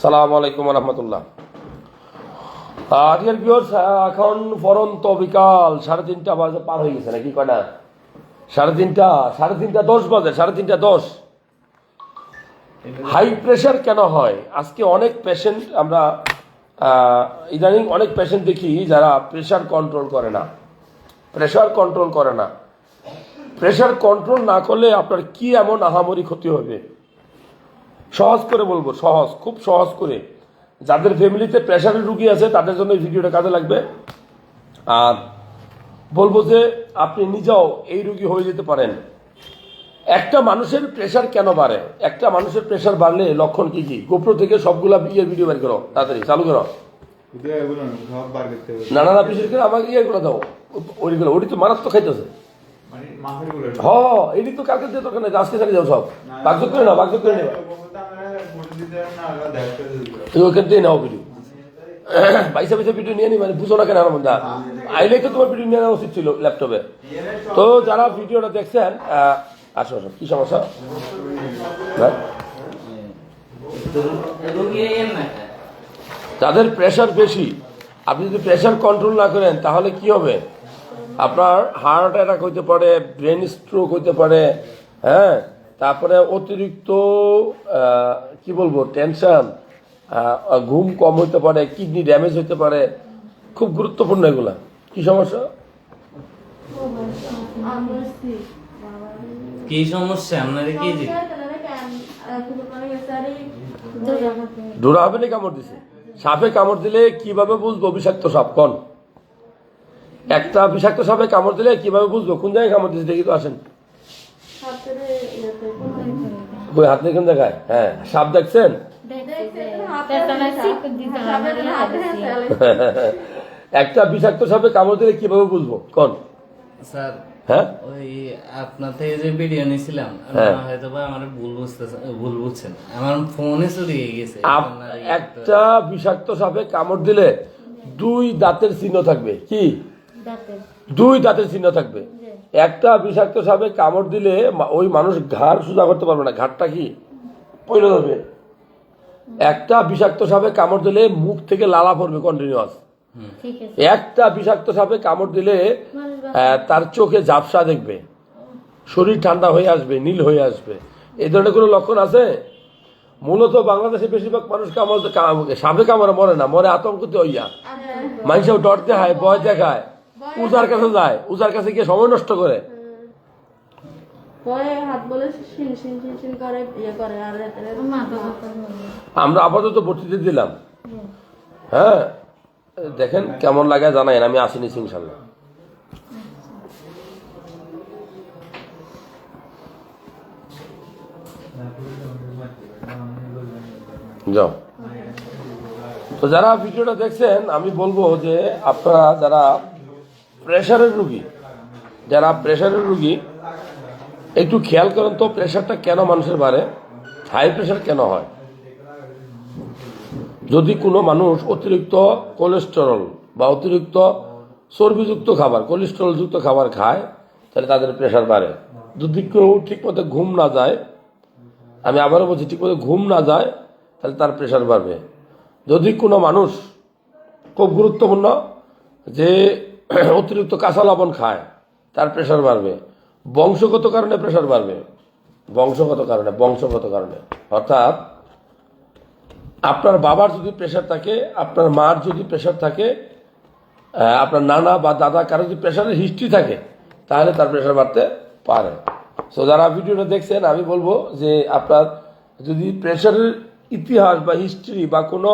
সালাম আলাইকুম রহমতুল্লাহ। এখন বিকাল সাড়ে তিনটা বাজে, পার হয়ে গেছে নাকি? কয়টা? সাড়ে তিনটা সাড়ে তিনটা দশ বাজে, সাড়ে তিনটা দশ। হাই প্রেশার কেন হয়? আজকে অনেক পেশেন্ট আমরা ইদানিং অনেক পেশেন্ট দেখি যারা প্রেশার কন্ট্রোল করে না। প্রেশার কন্ট্রোল করে না। প্রেশার কন্ট্রোল না করলে আপনার কি এমন আহামরি ক্ষতি হবে? সহজ করে বলব সহজ খুব সহজ করে। যাদের ফ্যামিলিতে প্রেশারের রুগী আছে তাদের জন্য এই ভিডিওটা কাজে লাগবে। আর বলব যে আপনি নিজেও এই রুগী হয়ে যেতে পারেন। একটা মানুষের প্রেশার কেন বাড়ে? একটা মানুষের প্রেশার বাড়লে লক্ষণ কি কি? গোপ্রো থেকে সবগুলা ইয়ে ভিডিও বের করো তাড়াতাড়ি চালু করো। নানা না বিশেষ করে আমাকে ইয়ে করে দাও। ওইগুলো ওটি তো মারাত্মক খাইতেছে। মানে হ এটি তো কালকে দিয়ে দরকার নেই আজকে ছাড়িয়ে যাও সব। বাগযোগ করে নাও বাগযোগ করে নেবা। তুমি ওখান থেকে নাও ভিডিও পয়সা পয়সা ভিডিও নিয়ে নি মানে বুঝো না কেন আমার মধ্যে আইলে তো তোমার ভিডিও নিয়ে নেওয়া উচিত ছিল ল্যাপটপে তো যারা ভিডিওটা দেখছেন আসো আসো কি সমস্যা? যাদের প্রেশার বেশি আপনি যদি প্রেশার কন্ট্রোল না করেন তাহলে কি হবে? আপনার হার্ট অ্যাটাক হইতে পারে ব্রেন স্ট্রোক হইতে পারে হ্যাঁ? তারপরে অতিরিক্ত কি বলব টেনশন ঘুম কম হইতে পারে কিডনি ড্যামেজ হইতে পারে খুব গুরুত্বপূর্ণ এগুলা। কি সমস্যা? কি সমস্যা? আপনার কি ডোরা হবে না কামড় দিছে? সাপে কামড় দিলে কীভাবে বুঝব? বিষাক্ত সাপ কোন? একটা বিষাক্ত সাপে কামড় দিলে কীভাবে বুঝব? কোন জায়গায় কামড় দিছে দেখি তো আসেন। ওই হাত কোন জায়গায়? হ্যাঁ সাপ দেখছেন? একটা বিষাক্ত সাপে কামড় দিলে কীভাবে বুঝব? কোন? স্যার হ্যাঁ? ওই আপনার থেকে যে ভিডিও নিয়েছিলাম হ্যাঁ। হয়তো বা আমার ভুল বুঝতে ভুল বুঝছেন। আমার ফোনে চুরি হয়ে গেছে। আপ- আপনার এই একটা বিষাক্ত সাপে কামড় দিলে দুই দাঁতের চিহ্ন থাকবে। কি? দুই দাঁতের চিহ্ন থাকবে। একটা বিষাক্ত সাপে কামড় দিলে ওই মানুষ ঘাড় সোজা করতে পারবে না ঘাড়টা কি? পইলে যাবে। একটা বিষাক্ত সাপে কামড় দিলে মুখ থেকে লালা পড়বে কন্টিনিউয়াস একটা বিষাক্ত সাপে কামড় দিলে তার চোখে ঝাপসা দেখবে। শরীর ঠান্ডা হয়ে আসবে নীল হয়ে আসবে। এই ধরনের কোনো লক্ষণ আছে? মূলত বাংলাদেশে বেশিরভাগ মানুষ কামড় সাপে কামড়ে মরে না মরে আতঙ্কিত হইয়া। মানুষও ডর দেখায় ভয় দেখায়। উজার কাছে যায় উজার কাছে গিয়ে সময় নষ্ট করে। ইয়ে। আমরা আপাতত ভর্তিতে দিলাম। হ্যাঁ দেখেন কেমন লাগে জানাইন আমি আসিনি ইনশাল্লাহ যাও। তো যারা ভিডিওটা দেখছেন আমি বলব যে আপনারা যারা প্রেশারের রুগী। যারা প্রেশারের রুগী, একটু খেয়াল করেন তো, প্রেশারটা কেন মানুষের বাড়ে? হাই প্রেশার কেন হয়? যদি কোনো মানুষ অতিরিক্ত কোলেস্টেরল বা অতিরিক্ত চর্বিযুক্ত খাবার, কোলেস্টেরলযুক্ত খাবার খায়, তাহলে তাদের প্রেশার বাড়ে। যদি কেউ ঠিকমতো ঘুম না যায়, আমি আবারও বলছি, ঠিকমতো ঘুম না যায়, তাহলে তার প্রেশার বাড়বে। যদি কোনো মানুষ, খুব গুরুত্বপূর্ণ, যে অতিরিক্ত কাঁচা লবণ খায়, তার প্রেশার বাড়বে। বংশগত কারণে প্রেশার বাড়বে। বংশগত কারণে বংশগত কারণে। অর্থাৎ, আপনার বাবার যদি প্রেশার থাকে, আপনার মার যদি প্রেশার থাকে আপনার নানা বা দাদা কারও যদি প্রেশারের হিস্ট্রি থাকে, তাহলে তার প্রেশার বাড়তে পারে। সো যারা ভিডিওটা দেখছেন, আমি বলব যে আপনার যদি প্রেশারের ইতিহাস বা হিস্ট্রি বা কোনো,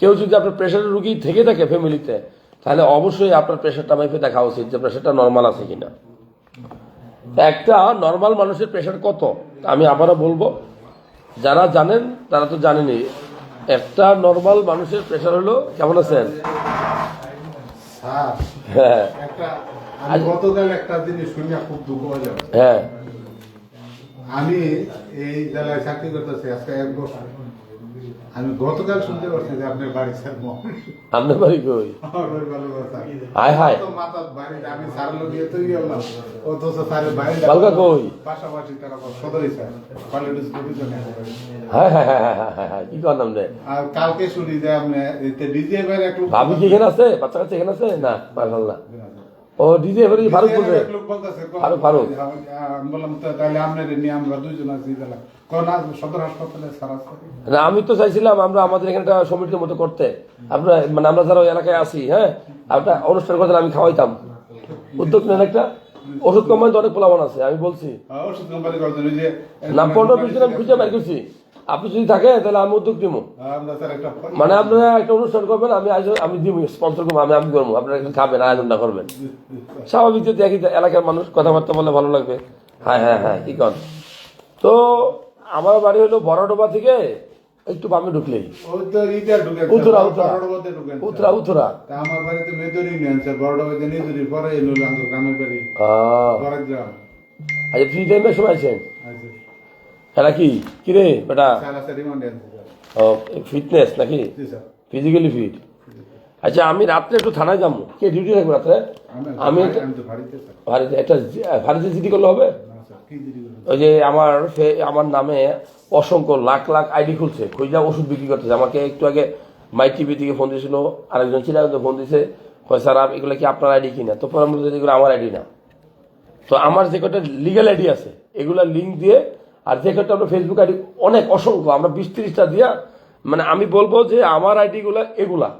কেউ যদি আপনার প্রেশারের রুগী থেকে থাকে ফ্যামিলিতে তাহলে অবশ্যই আপনার প্রেশারটা মাইফে দেখা উচিত যে প্রেশারটা নর্মাল আছে কিনা। একটা নর্মাল মানুষের প্রেশার কত? আমি আবারও বলব। যারা জানেন তারা তো জানেনই একটা নর্মাল মানুষের প্রেশার হলো কেমন আছেন? হ্যাঁ। হ্যাঁ। আমি এই জেলায় চাকরি করতেছি আজকে এক বছর। আমি গতকাল শুনতে পারছি যে আপনার বাড়ি স্যার আপনার বাড়ি কই? হায়। তো বাড়িতে আমি স্যার লোকিয়ে তৈরি হলাম অথচ স্যারের বাইরে বালকা কই? পাশাপাশি তারা সদরই স্যার। কলেজ হায় হায় হায় হায় হায় হায় হায় কি করলাম রে? আর কালকে শুনি যে আপনি ডিজে বাইরে এক লোক ভাবি কি এখানে আছে? বাচ্চা কাছে এখানে আছে? না মাশাআল্লাহ ও ডিজে ফারুক বলছে ফারুক, বললাম তো তাহলে আপনার নিয়ে আমরা দুইজন আছি সদর হাসপাতালে না আমি তো চাইছিলাম আমরা আমাদের এখানে একটা সমিতির মতো করতে। আমরা মানে আমরা যারা ওই এলাকায় আছি হ্যাঁ? একটা অনুষ্ঠান করতে আমি খাওয়াইতাম। উদ্যোগ নেন একটা। ওষুধ কোম্পানিতে অনেক প্রলাপন আছে আমি বলছি। ওই না পনেরো বিশ দিন আমি খুঁজে বের করছি। আপনি যদি থাকে তাহলে আমি উদ্যোগ নিবো একটা মানে আপনারা একটা অনুষ্ঠান করবেন আমি আমি দিব স্পন্সর করব আমি আমি করব। আপনারা খাবেন আয়োজনটা করবেন। স্বাভাবিক যদি একই এলাকার মানুষ কথাবার্তা বললে ভালো লাগবে। হ্যাঁ হ্যাঁ হ্যাঁ কি কন? তো আমার বাড়ি হলো বড়ডোবা থেকে একটু বামে ঢুকলেই। উত্তরা উত্তরা। উত্তরা। উত্তরা আমার বাড়িতে মেদরি নেন স্যার বড়ডোবাতে নেদরি পরে এলো গ্রামের বাড়ি। আহ, পরের গ্রাম। আচ্ছা ফ্রি টাইমের সময় আছেন এটা কি? কিরে বেটা? ও ফিটনেস নাকি? ফিজিক্যালি ফিট আচ্ছা আমি রাত্রে একটু থানায় যাব। কে ডিউটি থাকব রাত্রে? আমি আমি একটা- আমি ভারতে একটা ভারতে জিডি করলে হবে? ওই যে আমার আমার নামে অসংখ্য লাখ লাখ আইডি খুলছে। খুঁজা ওষুধ বিক্রি করতেছে। আমাকে একটু আগে মাই টিভি থেকে ফোন দিয়েছিল। আরেকজন ছিল ফোন দিয়েছে কয় স্যার এগুলো কি আপনার আইডি কিনা? তো পরে আমরা বলছি, এগুলো আমার আইডি না। তো আমার যে কটা লিগ্যাল আইডি আছে এগুলা লিঙ্ক দিয়ে আর যে ক্ষেত্রে আমরা ফেসবুক আইডি অনেক অসংখ্য আমরা বিশ তিরিশটা দিয়া মানে আমি বলব যে আমার আইডি গুলা এগুলা।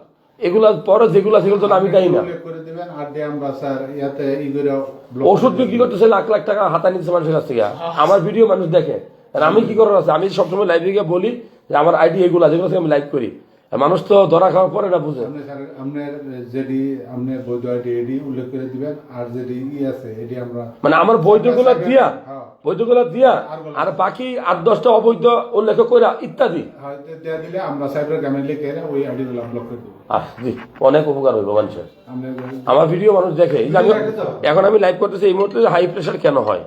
এগুলা পরে যেগুলা সেগুলো তো আমি জানি না। উল্লেখ করে দিবেন আর দিয়ে আমরা স্যার ইয়াতে ই করে block ওষুধ করে বিক্রি করতেছে লাখ লাখ টাকা হাতা নিচ্ছে মানুষের কাছ থেকে। আমার ভিডিও মানুষ দেখে। আর আমি কি করার আছে? আমি সবসময় লাইভে গিয়ে বলি যে আমার আইডি এগুলা যেগুলো থেকে আমি লাইভ করি। মানুষ তো ধরা খাওয়ার পরে এটা বুঝে। আপনার যেটি আপনার বৈধ আইডি এডি উল্লেখ করে দিবেন আর যেটি ই আছে এটি আমরা মানে আমার বৈধগুলো দিয়া হ্যাঁ। বৈধগুলো দিয়া আর বাকি আট দশটা অবৈধ উল্লেখ করে ইত্যাদি। দিলে আমরা সাইবার লিখে ওই ব্লক করে দেবো। জি অনেক উপকার হইব মানুষের। আমার ভিডিও মানুষ দেখে এখন আমি লাইভ করতেছি এই মুহূর্তে হাই প্রেশার কেন হয়?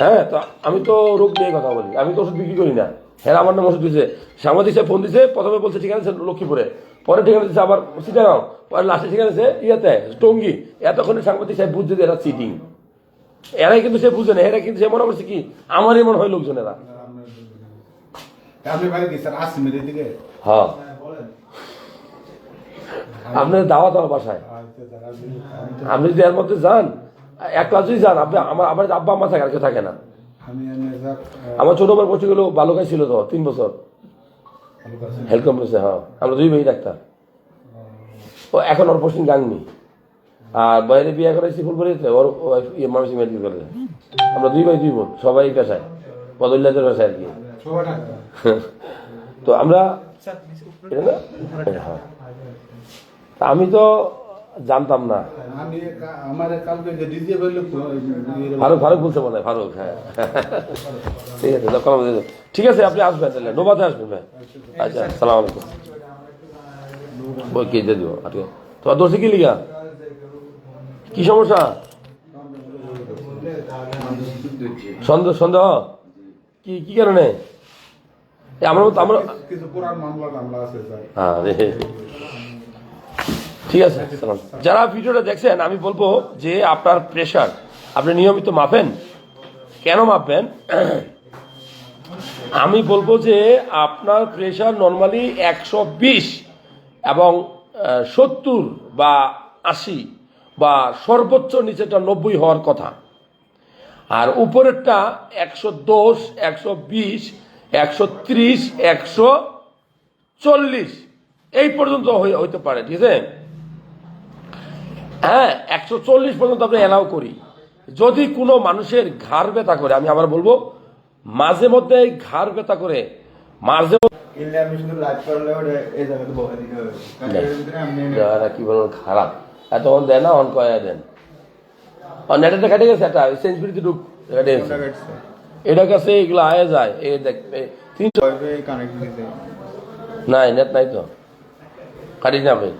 হ্যাঁ তো আমি তো রোগ নিয়ে কথা বলি আমি তো ওষুধ বিক্রি করি না। হ্যাঁ আমার নাম ওষুধ দিছে। সাংবাদিক সাহেব ফোন দিছে প্রথমে বলছে ঠিকানা আছে লক্ষ্মীপুরে। পরে ঠিকানা দিচ্ছে আবার সিটাগাঁও। পরে লাস্টে ঠিকানা আছে ইয়াতে টঙ্গি। এতক্ষণে সাংবাদিক সাহেব বুঝছে যে এরা চিটিং এরাই কিন্তু সে বুঝে না এরা কিন্তু সে মনে করছে কি আমারই মনে হয় লোকজন এরা। দিকে? হ্যাঁ। আপনার দাওয়াত আমার বাসায় আপনি- যদি এর মধ্যে যান এক ক্লাস যদি যান আপনি আমার আমার আব্বা আম্মা থাকে আর কেউ থাকে না। আমার ছোট ভাই পড়তে গেল বালুকায় ছিল তো তিন বছর। হেলথ কমপ্লেক্সে হ্যাঁ। আমরা দুই ভাই ডাক্তার। ও এখন ওর পোস্টিং গাংনি। আর বাইরে বিয়ে করেছি ফুলবাড়িতে ওর ইয়ে মানসিক মেডিকেল কলেজে আমরা দুই ভাই দুই বোন সবাই পেশায়। বদল্লাদের পেশায় আর কি। তো আমরা হ্যাঁ। তা আমি তো জানতাম না। ফারুক ফারুক বলতে মনে হয় ফারুক হ্যাঁ। ঠিক আছে ঠিক আছে আপনি আসবেন তাহলে। নোবাতে আসবেন ভাই। আচ্ছা সালাম আলাইকুম। ওই কে দিয়ে দিব আজকে। তোমার দোষে কি লিগা? কি সমস্যা? সন্দেহ সন্দেহ? কি কি কারণে? আমরা আমরা কিছু পুরান মামলা টামলা আছে স্যার। হ্যাঁ। ঠিক আছে? যারা ভিডিওটা দেখছেন, আমি বলব যে আপনার প্রেশার আপনি নিয়মিত মাপেন। কেন মাপবেন? আমি বলব যে আপনার প্রেশার নর্মালি একশো বিশ এবং সত্তর বা আশি বা সর্বোচ্চ নিচেটা নব্বই হওয়ার কথা। আর উপরেরটা একশো দশ, একশো বিশ, একশো ত্রিশ, একশো চল্লিশ। এই পর্যন্ত হইতে পারে, ঠিক আছে? হ্যাঁ একশো চল্লিশ পর্যন্ত আমরা অ্যালাউ করি। যদি কোনো মানুষের ঘাড় ব্যথা করে আমি আবার বলব মাঝে মধ্যে ঘাড় ব্যথা করে মাঝে কি খারাপ। এতক্ষণ দেয় না অন কয়া দেন। কেটে গেছে সেঞ্চুরিতে ঢুক কেটে গেছে। এটা কাছে এগুলো আয়া যায় এই দেখ তিনশো নাই নেট নাই তো। কাটিস না ভাই।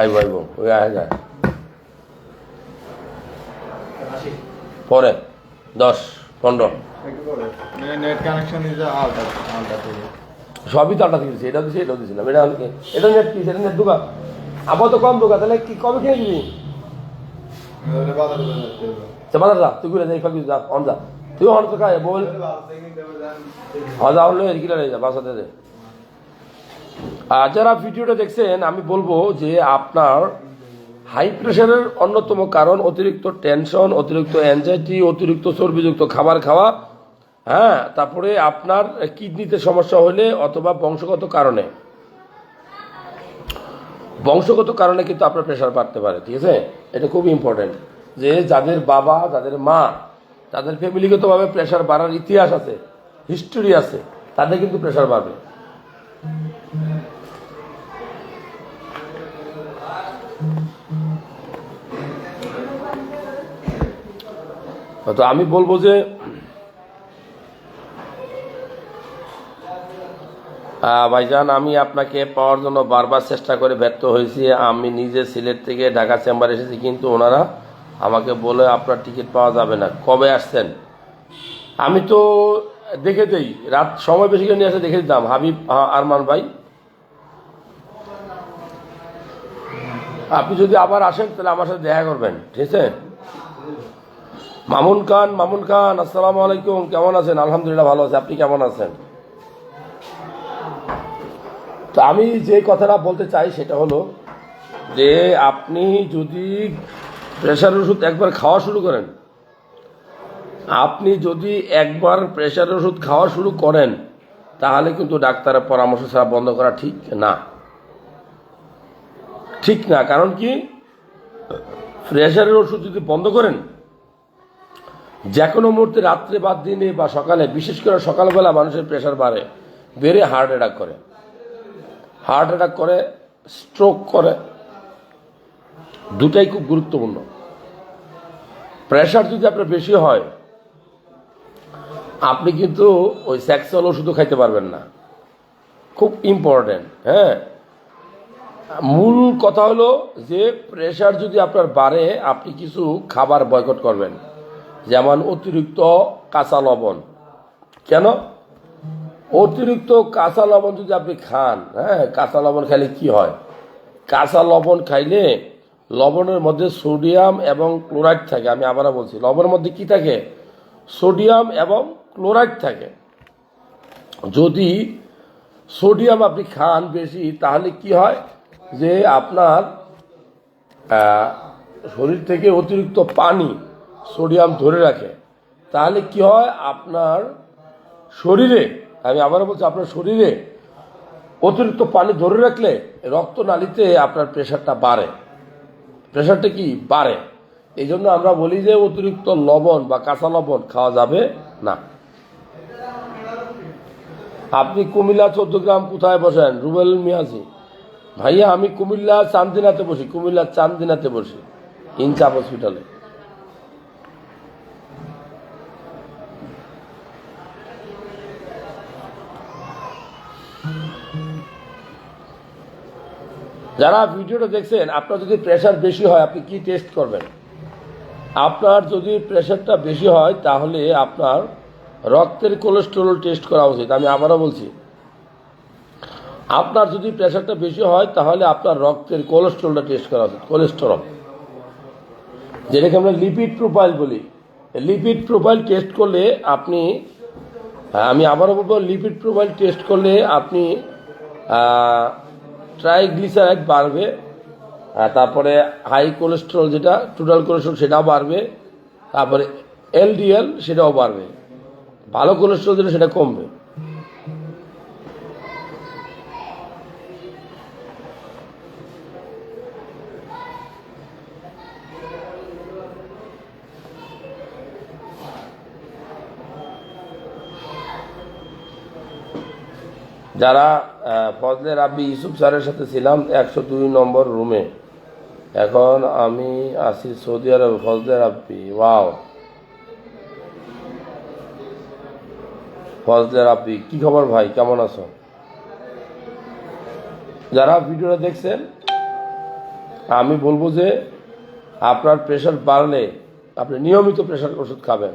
আইব আইব ওই আয়া যায়। পরে, দশ, পনেরো। সবই তো আটা দিয়েছি এটা দিয়েছি এটাও দিয়েছিলাম এটা এটা নেট কি, এটা নেট দোকান আবার তো কম দোকান তাহলে কি, কবে কিনে দিবি? বাজারে যা, তুই ঘুরে যাই ফাঁকি যা অন যা। তুই অন তো খায় বল। হ্যাঁ যা, হলো এদিকে লয়ে যা বাসাতে আর যারা ভিডিওটা দেখছেন, আমি বলব যে আপনার হাই প্রেশারের অন্যতম কারণ অতিরিক্ত টেনশন, অতিরিক্ত অ্যাংজাইটি অতিরিক্ত চর্বিযুক্ত খাবার খাওয়া হ্যাঁ তারপরে আপনার কিডনিতে সমস্যা হলে অথবা বংশগত কারণে। বংশগত কারণে কিন্তু আপনার প্রেশার বাড়তে পারে, ঠিক আছে? এটা খুব ইম্পর্টেন্ট যে যাদের বাবা, যাদের মা, তাদের ফ্যামিলিগতভাবে প্রেশার বাড়ার ইতিহাস আছে হিস্টোরি আছে, তাদের কিন্তু প্রেশার বাড়বে। তো আমি বলব যে ভাইজান, আমি আপনাকে পাওয়ার জন্য বারবার চেষ্টা করে ব্যর্থ হয়েছি। আমি নিজে সিলেট থেকে ঢাকা চেম্বার এসেছি, কিন্তু ওনারা আমাকে বলে আপনার টিকিট পাওয়া যাবে না। কবে আসছেন? আমি তো দেখে দেই, রাত সময় বেশি করে নিয়ে আসে দেখে দিতাম। হাবিব আরমান ভাই আপনি যদি আবার আসেন, তাহলে আমার সাথে দেখা করবেন। ঠিক আছে? মামুন খান মামুন খান, আসসালামু আলাইকুম, কেমন আছেন? আলহামদুলিল্লাহ ভালো আছে। আপনি কেমন আছেন? তো আমি যে কথাটা বলতে চাই, সেটা হলো যে আপনি যদি প্রেশার ওষুধ একবার খাওয়া শুরু করেন, আপনি যদি একবার প্রেশার ওষুধ খাওয়া শুরু করেন, তাহলে কিন্তু ডাক্তারের পরামর্শ ছাড়া বন্ধ করা ঠিক না। ঠিক না, কারণ কি? প্রেশারের ওষুধ যদি বন্ধ করেন যে কোনো মুহূর্তে রাত্রে বা দিনে বা সকালে, বিশেষ করে সকালবেলা মানুষের প্রেশার বাড়ে, বেড়ে হার্ট অ্যাটাক করে। হার্ট অ্যাটাক করে, স্ট্রোক করে, দুটাই খুব গুরুত্বপূর্ণ। প্রেশার যদি আপনার বেশি হয়, আপনি কিন্তু ওই স্যাক্সল ওষুধও খাইতে পারবেন না। খুব ইম্পর্টেন্ট হ্যাঁ? মূল কথা হলো যে প্রেশার যদি আপনার বাড়ে, আপনি কিছু খাবার বয়কট করবেন। যেমন অতিরিক্ত কাঁচা লবণ। কেন? অতিরিক্ত কাঁচা লবণ যদি আপনি খান হ্যাঁ কাঁচা লবণ খাইলে কি হয়? কাঁচা লবণ খাইলে লবণের মধ্যে সোডিয়াম এবং ক্লোরাইড থাকে। আমি আবারও বলছি, লবণের মধ্যে কি থাকে? সোডিয়াম এবং ক্লোরাইড থাকে। যদি সোডিয়াম আপনি খান বেশি, তাহলে কি হয়? যে আপনার শরীর থেকে অতিরিক্ত পানি, সোডিয়াম ধরে রাখে, তাহলে কি হয়? আপনার শরীরে, আমি আবারও বলছি, আপনার শরীরে অতিরিক্ত পানি ধরে রাখলে রক্তনালীতে আপনার প্রেশারটা বাড়ে। প্রেশারটা কি? বাড়ে। এই জন্য আমরা বলি যে অতিরিক্ত লবণ বা কাঁচা লবণ খাওয়া যাবে না। আপনি কুমিল্লা চোদ্দ গ্রাম কোথায় বসেন? রুবেল মিয়াজি। ভাইয়া, আমি কুমিল্লা চান্দিনাতে বসি, কুমিল্লা চান্দিনাতে বসি ইনচাপ হসপিটালে। যারা ভিডিওটা দেখছেন, আপনার যদি প্রেশার বেশি হয়, আপনি কি টেস্ট করবেন? আপনার যদি প্রেশারটা বেশি হয়, তাহলে আপনার রক্তের কোলেস্টেরল টেস্ট করা উচিত, আমি আবারও বলছি। আপনার যদি প্রেশারটা বেশি হয়, তাহলে আপনার রক্তের কোলেস্টেরলটা টেস্ট করা উচিত কোলেস্টেরল যেটাকে আমরা লিপিড প্রোফাইল বলি। লিপিড প্রোফাইল টেস্ট করলে আপনি আমি আবারও বলব লিপিড প্রোফাইল টেস্ট করলে আপনি ট্রাইগ্লিসারাইড বাড়বে তারপরে হাই কোলেস্ট্রল যেটা টোটাল কোলেস্ট্রল সেটাও বাড়বে, তারপরে এলডিএল সেটাও বাড়বে। ভালো কোলেস্ট্রল যেটা, সেটা কমবে। যারা ফজলে রাব্বি ইউসুফ স্যারের সাথে ছিলাম, একশো দুই নম্বর রুমে এখন আমি আছি Saudi Arab Fazle Rabbi. Wow. Fazle Rabbi, কি খবর ভাই? কেমন আছো? যারা ভিডিওটা দেখছেন, আমি বলব যে আপনার প্রেশার বাড়লে, আপনি নিয়মিত প্রেশার ওষুধ খাবেন।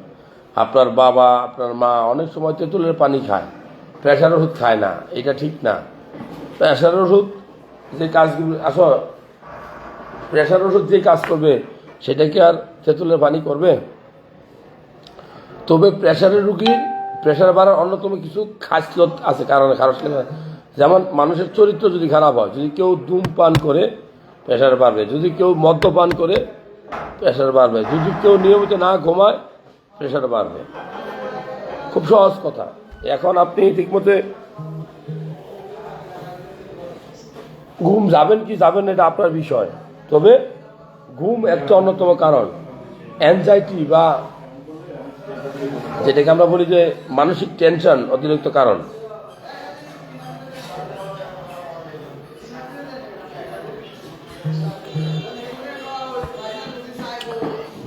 আপনার বাবা, আপনার মা অনেক সময় তেঁতুলের পানি খায়। প্রেশার ওষুধ খায় না, এটা ঠিক না। প্রেশার ওষুধ যে কাজগুলো, আসো প্রেশার ওষুধ যে কাজ করবে, সেটা কি আর তেঁতুলের পানি করবে? তবে প্রেশারের রুগীর প্রেশার বাড়ার অন্যতম কিছু খাসলত আছে, কারণে খারাপ যেমন মানুষের চরিত্র যদি খারাপ হয়, যদি কেউ ধূমপান করে প্রেশার বাড়বে। যদি কেউ মদ্যপান করে প্রেশার বাড়বে। যদি কেউ নিয়মিত না ঘুমায় প্রেশার বাড়বে। খুব সহজ কথা। এখন আপনি ঠিকমতো ঘুম যাবেন কি যাবেন এটা আপনার বিষয়। তবে ঘুম একটা অন্যতম কারণ। অ্যাংজাইটি বা যেটাকে আমরা বলি যে মানসিক টেনশন অতিরিক্ত কারণ।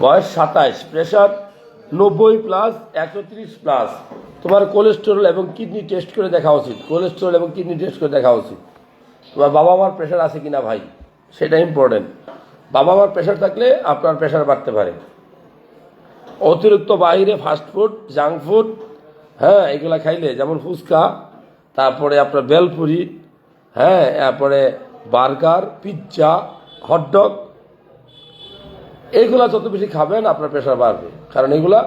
বয়স সাতাইশ প্রেশার নব্বই প্লাস একশো প্লাস তোমার কোলেস্টেরল এবং কিডনি টেস্ট করে দেখা উচিত। কোলেস্টেরল এবং কিডনি টেস্ট করে দেখা উচিত। তোমার বাবা মার প্রেশার আছে কিনা ভাই? সেটা ইম্পর্টেন্ট বাবা মার প্রেশার থাকলে আপনার প্রেশার বাড়তে পারে। অতিরিক্ত বাইরে ফাস্টফুড জাঙ্ক ফুড হ্যাঁ এগুলা খাইলে যেমন ফুচকা, তারপরে আপনার বেলপুরি হ্যাঁ তারপরে বার্গার পিৎজা হটডগ এইগুলা যত বেশি খাবেন আপনার প্রেশার বাড়বে। কারণ এগুলা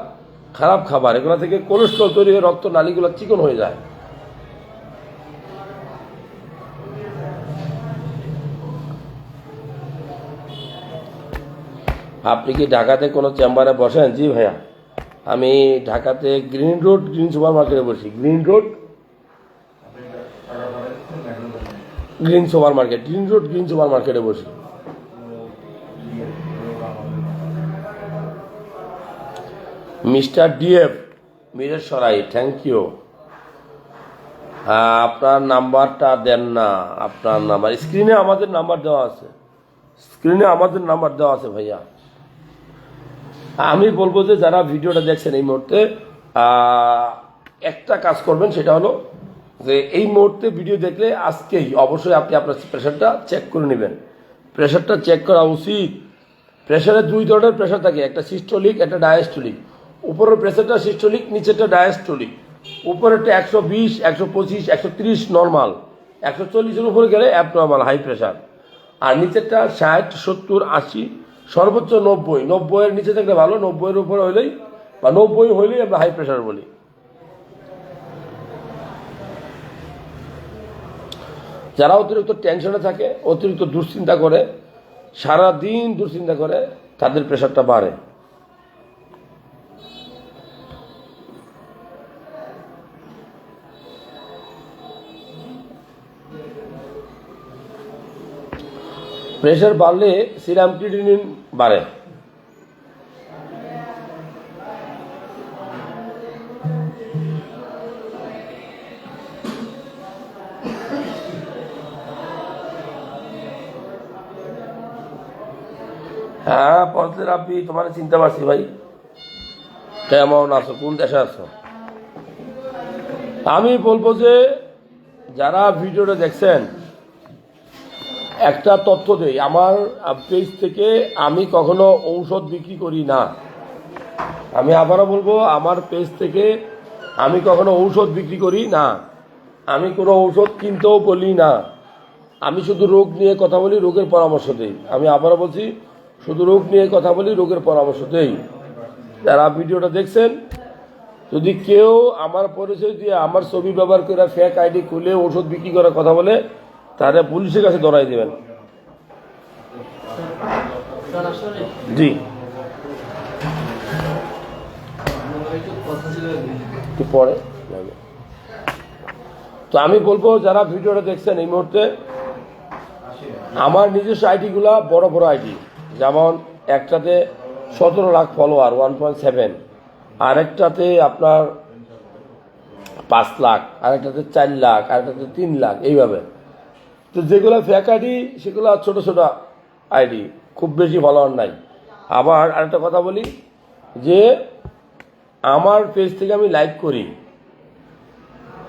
খারাপ খাবার, এগুলো থেকে কোলেস্ট্রল তৈরি হয়ে রক্ত, নালীগুলো চিকন হয়ে যায়। আপনি কি ঢাকাতে কোনো চেম্বারে বসেন? জি ভাইয়া। আমি ঢাকাতে গ্রিন রোড, গ্রিন সুপার মার্কেটে বসি। Green road, green super market green road, green super মার্কেটে বসি। মিস্টার ডিএফ মিরের সরাই থ্যাংক ইউ হ্যাঁ আপনার নাম্বারটা দেন না, আপনার নাম্বার। স্ক্রিনে আমাদের নাম্বার দেওয়া আছে। স্ক্রিনে আমাদের নাম্বার দেওয়া আছে, ভাইয়া। আমি বলব যে, যারা ভিডিওটা দেখছেন এই মুহূর্তে একটা কাজ করবেন, সেটা হলো যে, এই মুহূর্তে ভিডিও দেখলে আজকেই অবশ্যই আপনি আপনার প্রেশারটা চেক করে নেবেন। প্রেশারটা চেক করা উচিত। প্রেশারে দুই ধরনের প্রেশার থাকে, একটা সিস্টোলিক, একটা ডায়াস্টোলিক। উপরের প্রেশারটা সিস্টোলিক নিচেরটা ডায়াস্টোলিক উপরেরটা একশো বিশ, একশো পঁচিশ, একশো তিরিশ নর্মাল একশো চল্লিশের উপরে গেলে অ্যাবনর্মাল হাই প্রেশার আর নিচেরটা ষাট, সত্তর, আশি, সর্বোচ্চ নব্বই। নব্বইয়ের নিচে থাকলে ভালো, নব্বইয়ের উপরে হইলেই বা নব্বই হইলেই আমরা হাই প্রেশার বলি। যারা অতিরিক্ত টেনশনে থাকে, অতিরিক্ত দুশ্চিন্তা করে সারা দিন দুশ্চিন্তা করে, তাদের প্রেশারটা বাড়ে। প্রেশার বাড়লে সিরাম ক্রিটিনিন বাড়ে। হ্যাঁ পরদিন আপনি তোমার চিন্তা পারছি ভাই। কেমন আছো? কোন দেশে আছো? আমি বলব যে, যারা ভিডিওটা দেখছেন একটা তথ্য দেই। আমার পেজ থেকে আমি কখনো ঔষধ বিক্রি করি না। আমি আবারও বলব, আমার পেজ থেকে আমি কখনো ঔষধ বিক্রি করি না। আমি কোনো ঔষধ কিনতেও বলি না। আমি শুধু রোগ নিয়ে কথা বলি, রোগের পরামর্শ দেই। আমি আবারও বলছি, শুধু রোগ নিয়ে কথা বলি, রোগের পরামর্শ দেই। যারা ভিডিওটা দেখছেন, যদি কেউ আমার পরিচয় দিয়ে আমার ছবি ব্যবহার করে ফেক আইডি খুলে ওষুধ বিক্রি করার কথা বলে তাহলে পুলিশের কাছে ধরাই দেবেন। জি। পরে। তো আমি বলব, যারা ভিডিওটা দেখছেন এই মুহূর্তে, আমার নিজস্ব আইডিগুলা, বড় বড় আইডি। যেমন, একটাতে সতেরো lakh follower one point seven আরেকটাতে আপনার পাঁচ লাখ, আরেকটাতে চার লাখ, আরেকটাতে তিন লাখ, এইভাবে। তো যেগুলো ফেক আইডি সেগুলো ছোট ছোট আইডি খুব বেশি ফলোয়ার নাই। আবার আরেকটা কথা বলি, যে আমার পেজ থেকে আমি লাইভ করি।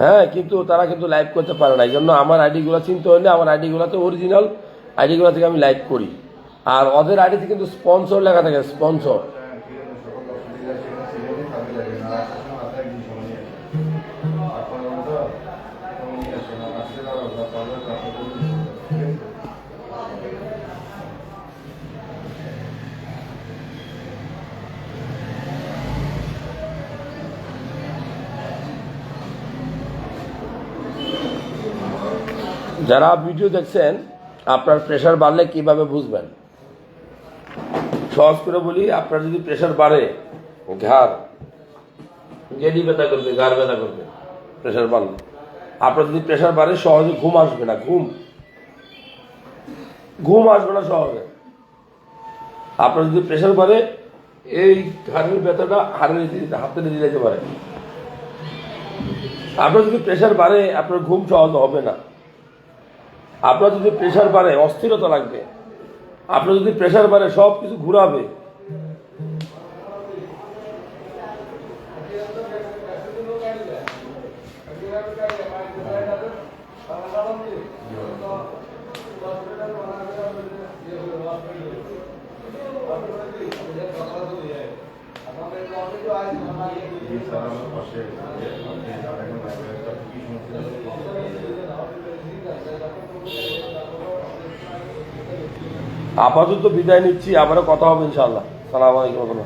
হ্যাঁ কিন্তু তারা কিন্তু লাইভ করতে পারে না এই জন্য আমার আইডিগুলো চিনতে হলে আমার আইডিগুলোতে অরিজিনাল আইডিগুলো থেকে আমি লাইভ করি। আর ওদের আইডিতে কিন্তু স্পন্সর লেখা থাকে স্পন্সর যারা ভিডিও দেখছেন, আপনার প্রেশার বাড়লে কীভাবে বুঝবেন? সহজ করে বলি, আপনার যদি প্রেশার বাড়ে ঘাড় গেডি ব্যথা করবে ঘাড় ব্যথা করবে প্রেশার বাড়লে। আপনার যদি প্রেশার বাড়ে, সহজে ঘুম আসবে না, ঘুম। ঘুম আসবে না সহজে। আপনার যদি প্রেশার বাড়ে, এই ঘাড়ের ব্যথাটা হাড়ের হাতে নিয়ে যেতে পারে। আপনার যদি প্রেশার বাড়ে, আপনার ঘুম সহজ হবে না। আপনার যদি প্রেশার বাড়ে অস্থিরতা লাগবে। আপনার যদি প্রেশার বাড়ে সব কিছু ঘুরাবে আপাতত বিদায় নিচ্ছি আবারও কথা হবে ইনশাল্লাহ সালাম আলাইকুম